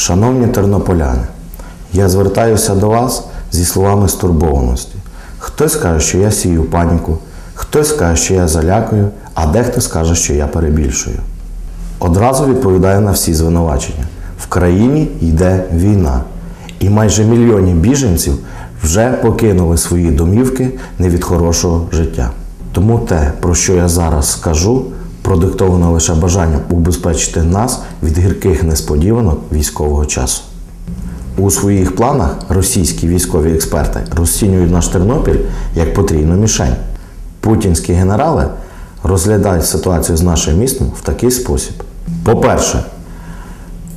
Шановні тернополяни, я звертаюся до вас зі словами стурбованості. Хтось каже, що я сію паніку, хтось каже, що я залякую, а дехто скаже, що я перебільшую. Одразу відповідаю на всі звинувачення. В країні йде війна, і майже мільйоні біженців вже покинули свої домівки не від хорошого життя. Тому те, про що я зараз скажу, продиктовано лише бажанням убезпечити нас від гірких несподіванок військового часу. У своїх планах російські військові експерти розцінюють наш Тернопіль як потрійну мішень. Путінські генерали розглядають ситуацію з нашим містом в такий спосіб. По-перше,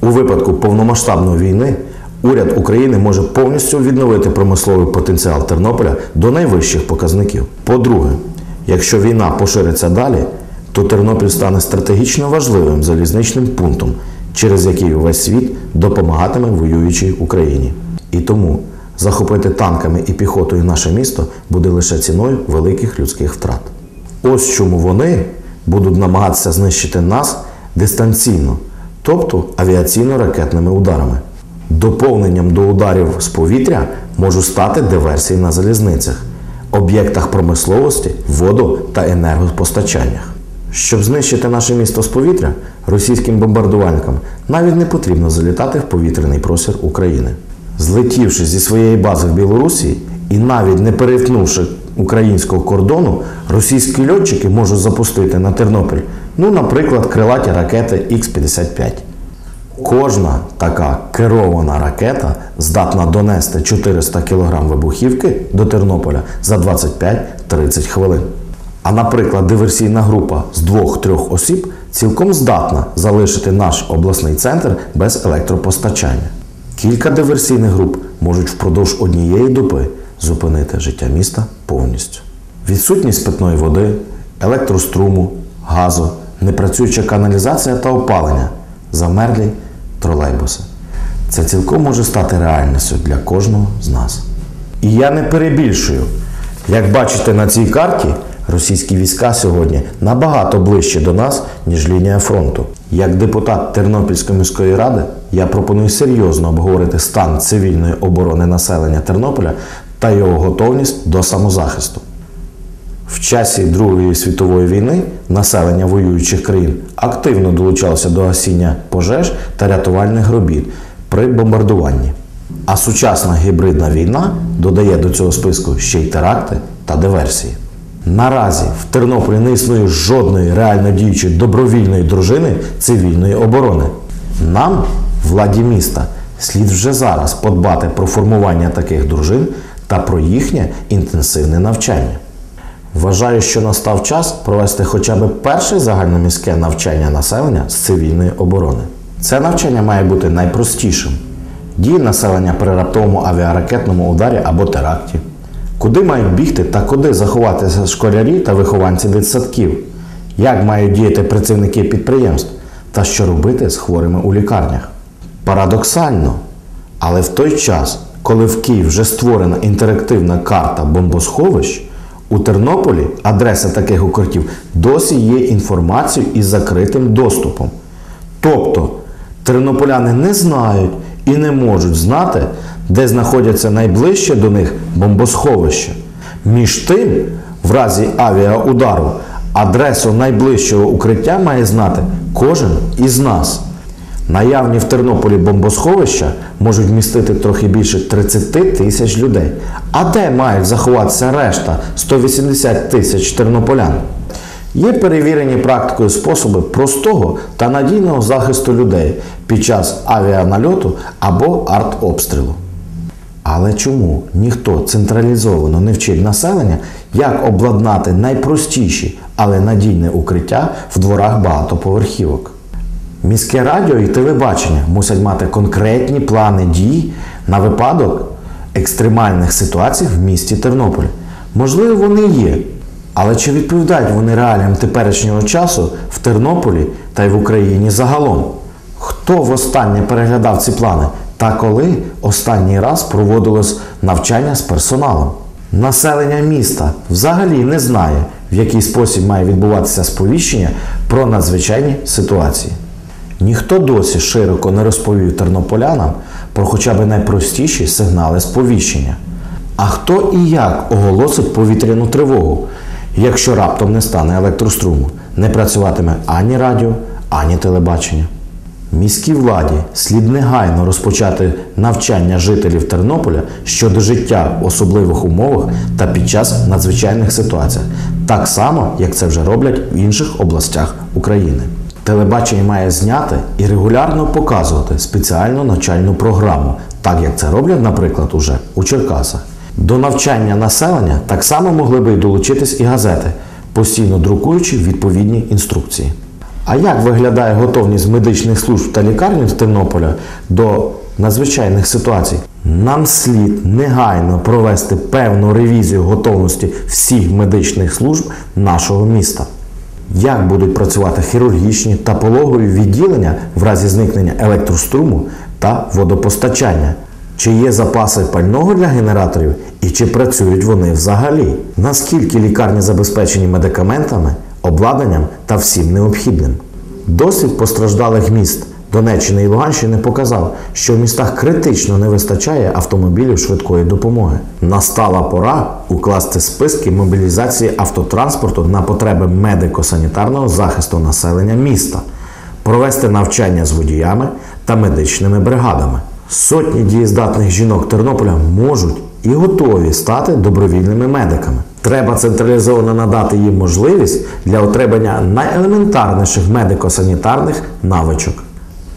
у випадку повномасштабної війни уряд України може повністю відновити промисловий потенціал Тернополя до найвищих показників. По-друге, якщо війна пошириться далі, то Тернопіль стане стратегічно важливим залізничним пунктом, через який увесь світ допомагатиме воюючій Україні. І тому захопити танками і піхотою наше місто буде лише ціною великих людських втрат. Ось чому вони будуть намагатися знищити нас дистанційно, тобто авіаційно-ракетними ударами. Доповненням до ударів з повітря можуть стати диверсії на залізницях, об'єктах промисловості, водо та енергопостачаннях. Щоб знищити наше місто з повітря, російським бомбардувальникам навіть не потрібно залітати в повітряний простір України. Злетівши зі своєї бази в Білорусі і навіть не перетнувши українського кордону, російські льотчики можуть запустити на Тернопіль, ну, наприклад, крилаті ракети Х-55. Кожна така керована ракета здатна донести 400 кг вибухівки до Тернополя за 25-30 хвилин. А, наприклад, диверсійна група з двох-трьох осіб цілком здатна залишити наш обласний центр без електропостачання. Кілька диверсійних груп можуть впродовж однієї доби зупинити життя міста повністю. Відсутність питної води, електроструму, газу, непрацююча каналізація та опалення, замерлі тролейбуси. Це цілком може стати реальністю для кожного з нас. І я не перебільшую. Як бачите на цій карті, російські війська сьогодні набагато ближче до нас, ніж лінія фронту. Як депутат Тернопільської міської ради, я пропоную серйозно обговорити стан цивільної оборони населення Тернополя та його готовність до самозахисту. В часі Другої світової війни населення воюючих країн активно долучалося до гасіння пожеж та рятувальних робіт при бомбардуванні. А сучасна гібридна війна додає до цього списку ще й теракти та диверсії. Наразі в Тернополі не існує жодної реально діючої добровільної дружини цивільної оборони. Нам, владі міста, слід вже зараз подбати про формування таких дружин та про їхнє інтенсивне навчання. Вважаю, що настав час провести хоча б перше загальноміське навчання населення з цивільної оборони. Це навчання має бути найпростішим. Дії населення при раптовому авіаракетному ударі або теракті. Куди мають бігти та куди заховатися школярі та вихованці дитсадків? Як мають діяти працівники підприємств? Та що робити з хворими у лікарнях? Парадоксально, але в той час, коли в Київ вже створена інтерактивна карта бомбосховищ, у Тернополі адреса таких укриттів досі є інформацією із закритим доступом. Тобто тернополяни не знають і не можуть знати, де знаходяться найближче до них бомбосховище. Між тим, в разі авіаудару, адресу найближчого укриття має знати кожен із нас. Наявні в Тернополі бомбосховища можуть вмістити трохи більше 30 тисяч людей. А де мають заховатися решта 180 тисяч тернополян? Є перевірені практикою способи простого та надійного захисту людей під час авіанальоту або артобстрілу. Але чому ніхто централізовано не вчить населення, як обладнати найпростіші, але надійне укриття в дворах багатоповерхівок? Міське радіо і телебачення мусять мати конкретні плани дій на випадок екстремальних ситуацій в місті Тернополь. Можливо, вони є, але чи відповідають вони реаліям теперішнього часу в Тернополі та й в Україні загалом? Хто востаннє переглядав ці плани та коли останній раз проводилось навчання з персоналом? Населення міста взагалі не знає, в який спосіб має відбуватися сповіщення про надзвичайні ситуації. Ніхто досі широко не розповів тернополянам про хоча б найпростіші сигнали сповіщення. А хто і як оголосить повітряну тривогу, якщо раптом не стане електроструму, не працюватиме ані радіо, ані телебачення? Міській владі слід негайно розпочати навчання жителів Тернополя щодо життя в особливих умовах та під час надзвичайних ситуацій, так само, як це вже роблять в інших областях України. Телебачення має зняти і регулярно показувати спеціальну навчальну програму, так як це роблять, наприклад, уже у Черкасах. До навчання населення так само могли би й долучитись і газети, постійно друкуючи відповідні інструкції. А як виглядає готовність медичних служб та лікарень в Тернополя до надзвичайних ситуацій? Нам слід негайно провести певну ревізію готовності всіх медичних служб нашого міста. Як будуть працювати хірургічні та пологові відділення в разі зникнення електроструму та водопостачання? Чи є запаси пального для генераторів і чи працюють вони взагалі? Наскільки лікарні забезпечені медикаментами, обладнанням та всім необхідним? Досвід постраждалих міст Донеччини і Луганщини показав, що в містах критично не вистачає автомобілів швидкої допомоги. Настала пора укласти списки мобілізації автотранспорту на потреби медико-санітарного захисту населення міста, провести навчання з водіями та медичними бригадами. Сотні дієздатних жінок Тернополя можуть і готові стати добровільними медиками. Треба централізовано надати їм можливість для отримання найелементарніших медико-санітарних навичок.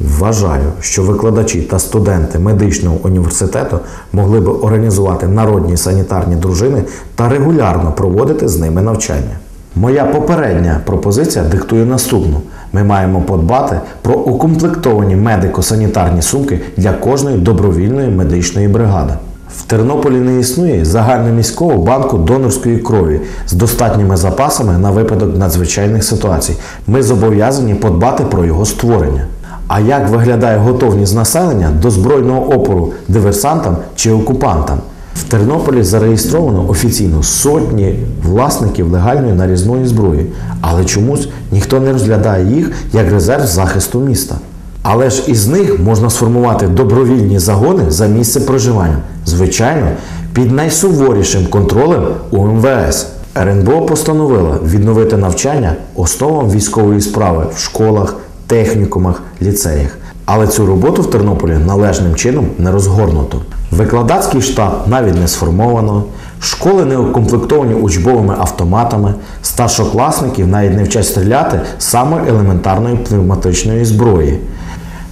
Вважаю, що викладачі та студенти медичного університету могли би організувати народні санітарні дружини та регулярно проводити з ними навчання. Моя попередня пропозиція диктує наступну: ми маємо подбати про укомплектовані медико-санітарні сумки для кожної добровільної медичної бригади. В Тернополі не існує загальноміського банку донорської крові з достатніми запасами на випадок надзвичайних ситуацій. Ми зобов'язані подбати про його створення. А як виглядає готовність населення до збройного опору диверсантам чи окупантам? В Тернополі зареєстровано офіційно сотні власників легальної нарізної зброї, але чомусь ніхто не розглядає їх як резерв захисту міста. Але ж із них можна сформувати добровільні загони за місце проживання, звичайно, під найсуворішим контролем УМВС. РНБО постановила відновити навчання основам військової справи в школах, технікумах, ліцеях. Але цю роботу в Тернополі належним чином не розгорнуто. Викладацький штаб навіть не сформовано, школи не укомплектовані учбовими автоматами, старшокласників навіть не вчать стріляти самої елементарної пневматичної зброї.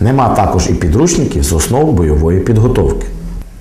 Нема також і підручників з основ бойової підготовки.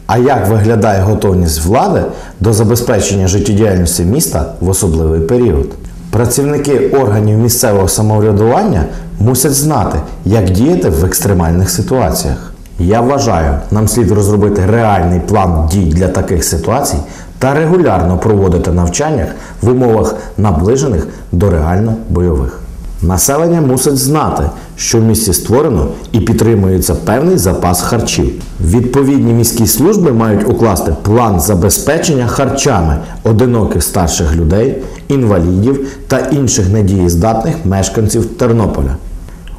А як виглядає готовність влади до забезпечення життєдіяльності міста в особливий період? Працівники органів місцевого самоврядування мусять знати, як діяти в екстремальних ситуаціях. Я вважаю, нам слід розробити реальний план дій для таких ситуацій та регулярно проводити навчання в умовах наближених до реально бойових. Населення мусить знати, що в місті створено і підтримується певний запас харчів. Відповідні міські служби мають укласти план забезпечення харчами одиноких старших людей, інвалідів та інших недієздатних мешканців Тернополя.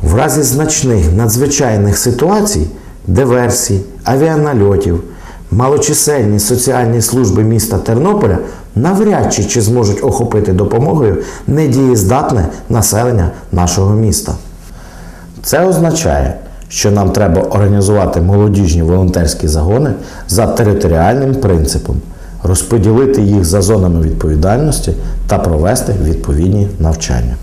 В разі значних надзвичайних ситуацій, диверсій, авіанальотів, малочисельні соціальні служби міста Тернополя навряд чи, чи зможуть охопити допомогою недієздатне населення нашого міста. Це означає, що нам треба організувати молодіжні волонтерські загони за територіальним принципом, розподілити їх за зонами відповідальності та провести відповідні навчання.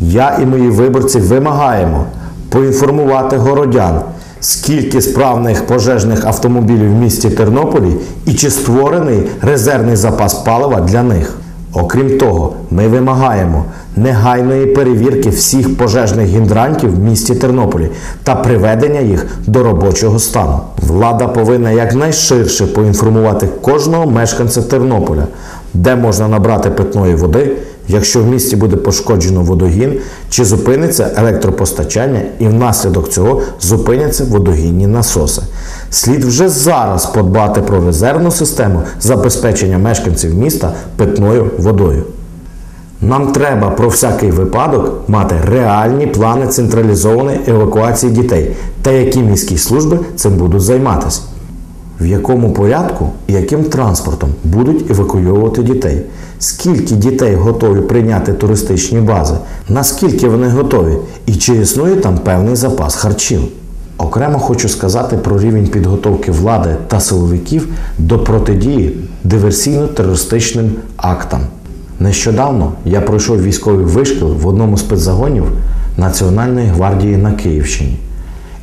Я і мої виборці вимагаємо поінформувати городян, скільки справних пожежних автомобілів в місті Тернополі і чи створений резервний запас палива для них. Окрім того, ми вимагаємо негайної перевірки всіх пожежних гідрантів в місті Тернополі та приведення їх до робочого стану. Влада повинна якнайширше поінформувати кожного мешканця Тернополя, де можна набрати питної води, якщо в місті буде пошкоджено водогін, чи зупиниться електропостачання і внаслідок цього зупиняться водогінні насоси. Слід вже зараз подбати про резервну систему забезпечення мешканців міста питною водою. Нам треба про всякий випадок мати реальні плани централізованої евакуації дітей та які міські служби цим будуть займатися. В якому порядку і яким транспортом будуть евакуйовувати дітей? Скільки дітей готові прийняти туристичні бази? Наскільки вони готові? І чи існує там певний запас харчів? Окремо хочу сказати про рівень підготовки влади та силовиків до протидії диверсійно-терористичним актам. Нещодавно я пройшов військовий вишкіл в одному з спецзагонів Національної гвардії на Київщині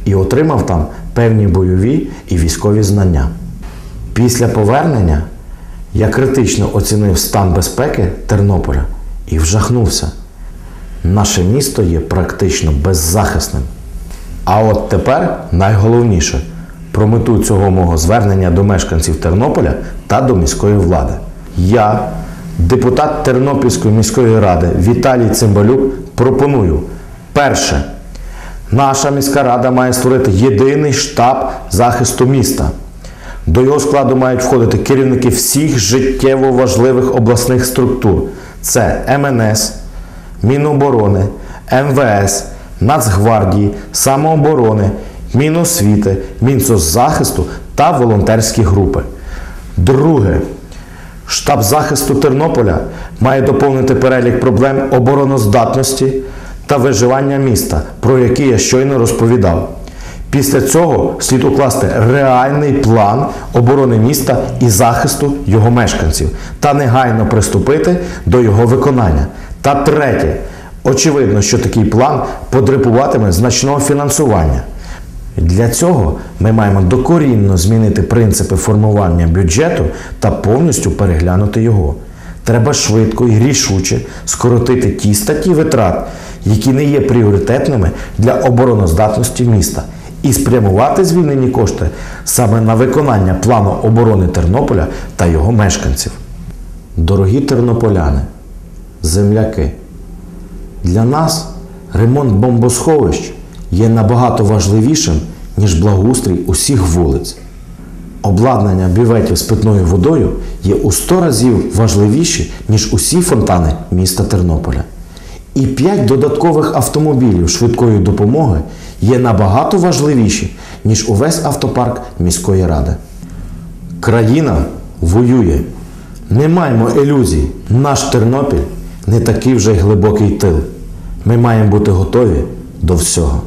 і отримав там певні бойові і військові знання. Після повернення я критично оцінив стан безпеки Тернополя і вжахнувся. Наше місто є практично беззахисним. А от тепер найголовніше про мету цього мого звернення до мешканців Тернополя та до міської влади. Я, депутат Тернопільської міської ради Віталій Цимбалюк, пропоную перше. Наша міська рада має створити єдиний штаб захисту міста. До його складу мають входити керівники всіх життєво важливих обласних структур: це МНС, Міноборони, МВС, Нацгвардії, самооборони, Міносвіти, Мінсоцзахисту та волонтерські групи. Друге. Штаб захисту Тернополя має доповнити перелік проблем обороноздатності та виживання міста, про які я щойно розповідав. Після цього слід укласти реальний план оборони міста і захисту його мешканців та негайно приступити до його виконання. Та третє, очевидно, що такий план потребуватиме значного фінансування. Для цього ми маємо докорінно змінити принципи формування бюджету та повністю переглянути його. Треба швидко і рішуче скоротити ті статті витрат, які не є пріоритетними для обороноздатності міста, і спрямувати звільнені кошти саме на виконання плану оборони Тернополя та його мешканців. Дорогі тернополяни, земляки, для нас ремонт бомбосховищ є набагато важливішим, ніж благоустрій усіх вулиць. Обладнання бюветів з питною водою є у 100 разів важливіші, ніж усі фонтани міста Тернополя. І 5 додаткових автомобілів швидкої допомоги є набагато важливіші, ніж увесь автопарк міської ради. Країна воює. Не маємо ілюзій. Наш Тернопіль не такий вже глибокий тил. Ми маємо бути готові до всього.